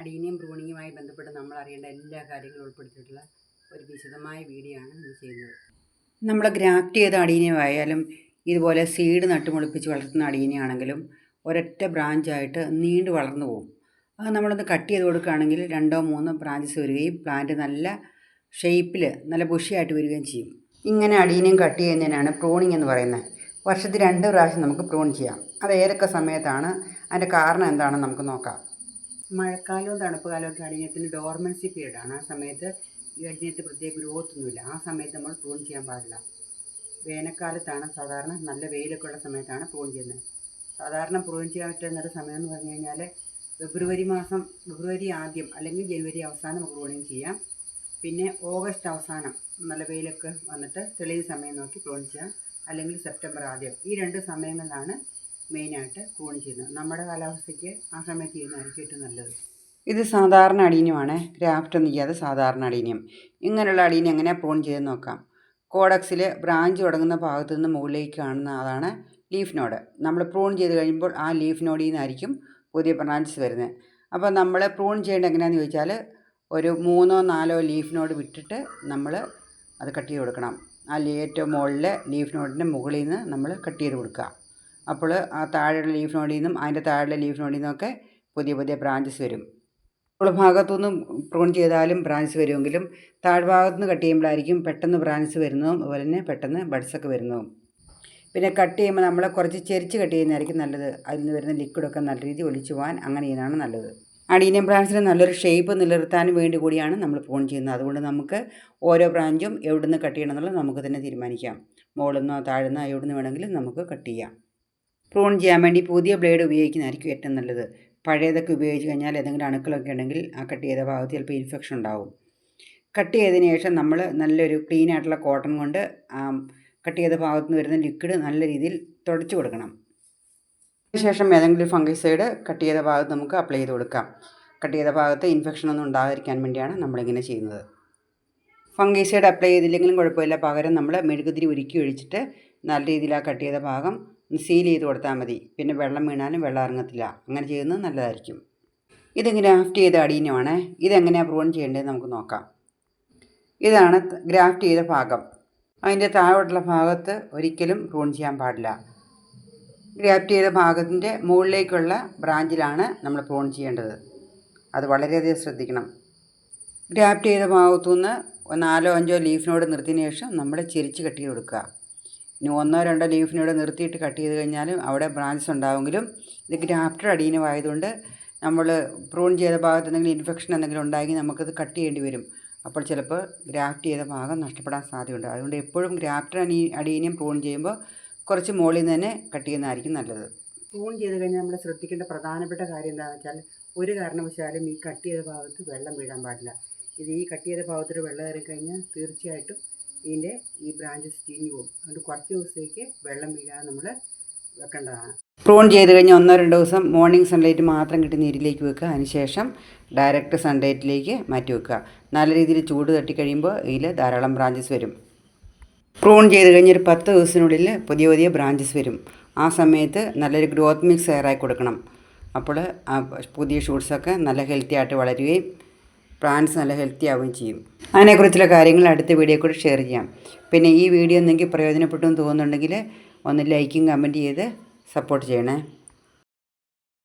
Adenium പ്രൂണിങ്ങുമായി ബന്ധപ്പെട്ട് നമ്മൾ അറിയേണ്ട എല്ലാ കാര്യങ്ങളും ഉൾപ്പെടുത്തിയിട്ടുള്ള ഒരു വിശദമായ വീഡിയോ ആണ് നമ്മൾ ചെയ്യുന്നത്. നമ്മൾ ഗ്രാഫ്റ്റ് ചെയ്ത അടീനിയമായാലും ഇതുപോലെ സീഡ് നട്ടുമുളിപ്പിച്ച് വളർത്തുന്ന അടീനിയാണെങ്കിലും ഒരൊറ്റ ബ്രാഞ്ചായിട്ട് നീണ്ടു വളർന്നു പോകും അത് നമ്മളൊന്ന് കട്ട് ചെയ്ത് കൊടുക്കുകയാണെങ്കിൽ രണ്ടോ മൂന്നോ ബ്രാഞ്ചസ് വരികയും പ്ലാന്റ് നല്ല ഷേപ്പിൽ നല്ല ബുഷിയായിട്ട് വരികയും ചെയ്യും. ഇങ്ങനെ അടീനിയം കട്ട് ചെയ്യുന്നതിനാണ് പ്രൂണിങ് എന്ന് പറയുന്നത്. വർഷത്തിൽ രണ്ട് പ്രാവശ്യം നമുക്ക് പ്രൂൺ ചെയ്യാം. അത് ഏതൊക്കെ സമയത്താണ്? അതിന്റെ കാരണം എന്താണെന്ന് നമുക്ക് നോക്കാം. മഴക്കാലവും തണുപ്പ് കാലമൊക്കെ അടിഞ്ഞത്തിന് ഡോർമൻസി പീരീഡാണ് ആ സമയത്ത് അടിഞ്ഞത്ത് പ്രത്യേക ഗ്രോത്ത് ഒന്നുമില്ല ആ സമയത്ത് നമ്മൾ പ്രൂൺ ചെയ്യാൻ പാടില്ല. വേനൽക്കാലത്താണ് സാധാരണ നല്ല വെയിലൊക്കെ ഉള്ള സമയത്താണ് പ്രൂൺ ചെയ്യുന്നത്. സാധാരണ പ്രൂൺ ചെയ്യാൻ പറ്റുന്ന ഒരു സമയം എന്ന് പറഞ്ഞു കഴിഞ്ഞാൽ ഫെബ്രുവരി മാസം ഫെബ്രുവരി ആദ്യം അല്ലെങ്കിൽ ജനുവരി അവസാനം പ്രൂണിങ് ചെയ്യാം. പിന്നെ ഓഗസ്റ്റ് അവസാനം നല്ല വെയിലൊക്കെ വന്നിട്ട് തെളിയുന്ന സമയം നോക്കി പ്രൂൺ ചെയ്യാം. അല്ലെങ്കിൽ സെപ്റ്റംബർ ആദ്യം. ഈ രണ്ട് സമയങ്ങളിലാണ് മെയിനായിട്ട് പ്രൂൺ ചെയ്യുന്നത്. നമ്മുടെ കാലാവസ്ഥയ്ക്ക് ആ സമയത്ത് ചെയ്യുന്നതായിരിക്കും ഏറ്റവും നല്ലത്. ഇത് സാധാരണ അടീനിയമാണ്. ഗ്രാഫ്റ്റ് ഒന്നും ചെയ്യാതെ സാധാരണ അടീനിയം. ഇങ്ങനെയുള്ള അടീനിയം എങ്ങനെ പ്രൂൺ ചെയ്ത് നോക്കാം. കോഡക്സിൽ ബ്രാഞ്ച് തുടങ്ങുന്ന ഭാഗത്തു നിന്ന് മുകളിലേക്ക് കാണുന്ന അതാണ് ലീഫ് നോഡ്. നമ്മൾ പ്രൂൺ ചെയ്ത് കഴിയുമ്പോൾ ആ ലീഫ് നോഡിൽ നിന്നായിരിക്കും പുതിയ ബ്രാഞ്ചസ് വരുന്നത്. അപ്പോൾ നമ്മൾ പ്രൂൺ ചെയ്യേണ്ടത് എങ്ങനെയാണെന്ന് ചോദിച്ചാൽ ഒരു മൂന്നോ നാലോ ലീഫ് നോഡ് വിട്ടിട്ട് നമ്മൾ അത് കട്ട് ചെയ്ത് കൊടുക്കണം. ആ ഏറ്റവും മുകളിലെ ലീഫ് നോഡിന്റെ മുകളിൽ നിന്ന് നമ്മൾ കട്ട് ചെയ്ത് കൊടുക്കുക. അപ്പോൾ ആ താഴെയുള്ള ലീഫ് നോഡിൽ നിന്നും അതിന്റെ താഴെയുള്ള ലീഫ് നോഡിൽ നിന്നൊക്കെ പുതിയ പുതിയ ബ്രാഞ്ചസ് വരും. ഉള്ള ഭാഗത്തുനിന്നും പ്രൂൺ ചെയ്താലും ബ്രാഞ്ച് വരുമെങ്കിലും താഴ്ഭാഗത്തു നിന്ന് കട്ട് ചെയ്യുമ്പോഴായിരിക്കും പെട്ടെന്ന് ബ്രാഞ്ച് വരുന്നതും അതുപോലെ തന്നെ പെട്ടെന്ന് ബഡ്സൊക്കെ വരുന്നതും. പിന്നെ കട്ട് ചെയ്യുമ്പോൾ നമ്മൾ കുറച്ച് ചെരിച്ച് കട്ട് ചെയ്യുന്നതായിരിക്കും നല്ലത്. അതിൽ നിന്ന് വരുന്ന ലിക്വിഡൊക്കെ നല്ല രീതിയിൽ ഒലിച്ചു പോകാൻ അങ്ങനെ ചെയ്യുന്നതാണ് നല്ലത്. അടീനിയം ബ്രാഞ്ചിന് നല്ലൊരു ഷേപ്പ് നിലനിർത്താനും വേണ്ടി കൂടിയാണ് നമ്മൾ പ്രൂൺ ചെയ്യുന്നത്. അതുകൊണ്ട് നമുക്ക് ഓരോ ബ്രാഞ്ചും എവിടെ നിന്ന് കട്ട് ചെയ്യണം എന്നുള്ളത് നമുക്ക് തന്നെ തീരുമാനിക്കാം. മുകളിൽ നിന്നോ താഴ്ന്നോ എവിടെ നിന്ന് വേണമെങ്കിലും നമുക്ക് കട്ട് ചെയ്യാം. പ്രൂൺ ചെയ്യാൻ വേണ്ടി പുതിയ ബ്ലേഡ് ഉപയോഗിക്കുന്നതായിരിക്കും ഏറ്റവും നല്ലത്. പഴയതൊക്കെ ഉപയോഗിച്ച് കഴിഞ്ഞാൽ ഏതെങ്കിലും അണുക്കളൊക്കെ ഉണ്ടെങ്കിൽ ആ കട്ട് ചെയ്ത ഭാഗത്ത് ചിലപ്പോൾ ഇൻഫെക്ഷൻ ഉണ്ടാവും. കട്ട് ചെയ്തതിന് ശേഷം നമ്മൾ നല്ലൊരു ക്ലീൻ ആയിട്ടുള്ള കോട്ടൺ കൊണ്ട് ആ കട്ട് ചെയ്ത ഭാഗത്ത് നിന്ന് വരുന്ന ലിക്വിഡ് നല്ല രീതിയിൽ തുടച്ചു കൊടുക്കണം. അതിനുശേഷം ഏതെങ്കിലും ഫംഗിസൈഡ് കട്ട് ചെയ്ത ഭാഗത്ത് നമുക്ക് അപ്ലൈ ചെയ്ത് കൊടുക്കാം. കട്ട് ചെയ്ത ഭാഗത്ത് ഇൻഫെക്ഷൻ ഒന്നും ഉണ്ടാകാതിരിക്കാൻ വേണ്ടിയാണ് നമ്മളിങ്ങനെ ചെയ്യുന്നത്. ഫംഗിസൈഡ് അപ്ലൈ ചെയ്തില്ലെങ്കിലും കുഴപ്പമില്ല. പകരം നമ്മൾ മെഴുകുതിരി ഉരുക്കി ഒഴിച്ചിട്ട് നല്ല രീതിയിൽ ആ കട്ട് ചെയ്ത ഭാഗം സീൽ ചെയ്ത് കൊടുത്താൽ മതി. പിന്നെ വെള്ളം വീണാലും വെള്ളം ഇറങ്ങത്തില്ല. അങ്ങനെ ചെയ്യുന്നത് നല്ലതായിരിക്കും. ഇത് ഗ്രാഫ്റ്റ് ചെയ്ത അടീനമാണ്. ഇതെങ്ങനെയാണ് പ്രൂൺ ചെയ്യേണ്ടത് നമുക്ക് നോക്കാം. ഇതാണ് ഗ്രാഫ്റ്റ് ചെയ്ത ഭാഗം. അതിന്റെ താഴോട്ടുള്ള ഭാഗത്ത് ഒരിക്കലും പ്രൂൺ ചെയ്യാൻ പാടില്ല. ഗ്രാഫ്റ്റ് ചെയ്ത ഭാഗത്തിന്റെ മുകളിലേക്കുള്ള ബ്രാഞ്ചിലാണ് നമ്മൾ പ്രൂൺ ചെയ്യേണ്ടത്. അത് വളരെയധികം ശ്രദ്ധിക്കണം. ഗ്രാഫ്റ്റ് ചെയ്ത ഭാഗത്തുനിന്ന് നാലോ അഞ്ചോ ലീഫിനോട് നിർത്തിയതിനു ശേഷം നമ്മൾ ചെരിച്ച് കെട്ടി കൊടുക്കുക. ഇനി ഒന്നോ രണ്ടോ ലീഫിനോട് നിർത്തിയിട്ട് കട്ട് ചെയ്ത് കഴിഞ്ഞാലും അവിടെ ബ്രാഞ്ചസ് ഉണ്ടാവുമെങ്കിലും ഇത് ഗ്രാഫ്റ്റർ അടീനമായതുകൊണ്ട് നമ്മൾ പ്രൂൺ ചെയ്ത ഭാഗത്ത് എന്തെങ്കിലും ഇൻഫെക്ഷൻ എന്തെങ്കിലും ഉണ്ടായെങ്കിൽ നമുക്കത് കട്ട് ചെയ്യേണ്ടി വരും. അപ്പോൾ ചിലപ്പോൾ ഗ്രാഫ്റ്റ് ചെയ്ത ഭാഗം നഷ്ടപ്പെടാൻ സാധ്യതയുണ്ട്. അതുകൊണ്ട് എപ്പോഴും ഗ്രാഫ്റ്റർ അണി അടീനിയം പ്രൂൺ ചെയ്യുമ്പോൾ കുറച്ച് മുകളിൽ നിന്ന് തന്നെ കട്ട് ചെയ്യുന്നതായിരിക്കും നല്ലത്. പ്രൂൺ ചെയ്ത് കഴിഞ്ഞാൽ നമ്മൾ ശ്രദ്ധിക്കേണ്ട പ്രധാനപ്പെട്ട കാര്യം എന്താണെന്ന് വെച്ചാൽ ഒരു കാരണവശാലും ഈ കട്ട് ചെയ്ത ഭാഗത്ത് വെള്ളം വീഴാൻ പാടില്ല. ഇത് ഈ കട്ട് ചെയ്ത ഭാഗത്തൊരു വെള്ളം കയറി കഴിഞ്ഞാൽ തീർച്ചയായിട്ടും ഇതിന്റെ ഈ ബ്രാഞ്ചസ് ചീഞ്ഞു പോകും. അതുകൊണ്ട് കുറച്ച് ദിവസത്തേക്ക് വെള്ളം വീഴാതെ നമ്മൾ വെക്കേണ്ടതാണ്. പ്രൂൺ ചെയ്ത് കഴിഞ്ഞാൽ ഒന്നോ രണ്ടോ ദിവസം മോർണിംഗ് സൺലൈറ്റ് മാത്രം കിട്ടി നീരിലേക്ക് വെക്കുക. അതിനുശേഷം ഡയറക്റ്റ് സൺലൈറ്റിലേക്ക് മാറ്റി വെക്കുക. നല്ല രീതിയിൽ ചൂട് തട്ടി കഴിയുമ്പോൾ ഇതിൽ ധാരാളം ബ്രാഞ്ചസ് വരും. പ്രൂൺ ചെയ്ത് കഴിഞ്ഞൊരു പത്ത് ദിവസത്തിനുള്ളിൽ പുതിയ പുതിയ ബ്രാഞ്ചസ് വരും. ആ സമയത്ത് നല്ലൊരു ഗ്രോത്ത് മിക്സ് എയറായി കൊടുക്കണം. അപ്പോൾ പുതിയ ഷൂട്ട്സൊക്കെ നല്ല ഹെൽത്തി ആയിട്ട് വളരുകയും പ്ലാന്റ്സ് നല്ല ഹെൽത്തി ആവുകയും ചെയ്യും. അതിനെക്കുറിച്ചുള്ള കാര്യങ്ങൾ അടുത്ത വീഡിയോ കൂടി ഷെയർ ചെയ്യാം. പിന്നെ ഈ വീഡിയോ എന്തെങ്കിലും പ്രയോജനപ്പെട്ടു എന്ന് തോന്നുന്നുണ്ടെങ്കിൽ ഒന്ന് ലൈക്കും കമന്റ് ചെയ്ത് സപ്പോർട്ട് ചെയ്യണേ.